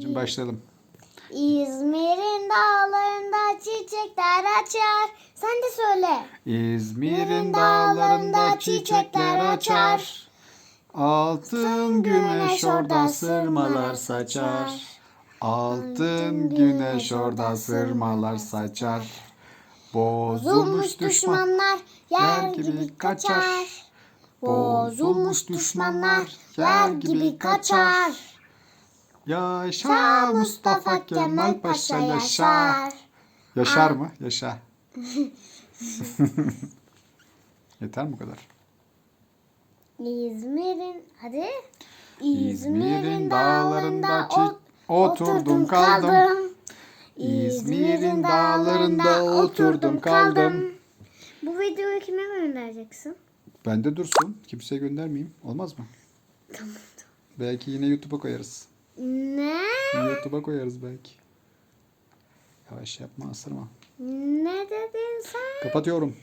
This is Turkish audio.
Şimdi başlayalım. İzmir'in dağlarında çiçekler açar. Sen de söyle. İzmir'in dağlarında çiçekler açar. Altın güneş orada sırmalar saçar. Altın güneş orada sırmalar saçar. Bozulmuş düşman yer gibi kaçar. Bozulmuş düşmanlar yer gibi kaçar. Yaşa Mustafa Kemal Paşa yaşa. Yaşar mı? Yaşa. Yeter mi bu kadar? İzmir'in hadi. İzmir'in dağlarında çi- oturdum kaldım. İzmir'in dağlarında oturdum kaldım. Bu videoyu kime göndereceksin? Bende dursun. Kimseye göndermeyeyim. Olmaz mı? Belki yine YouTube'a koyarız. Ne? YouTube'a koyarız belki. Yavaş yapma ısırma. Ne dedin sen? Kapatıyorum.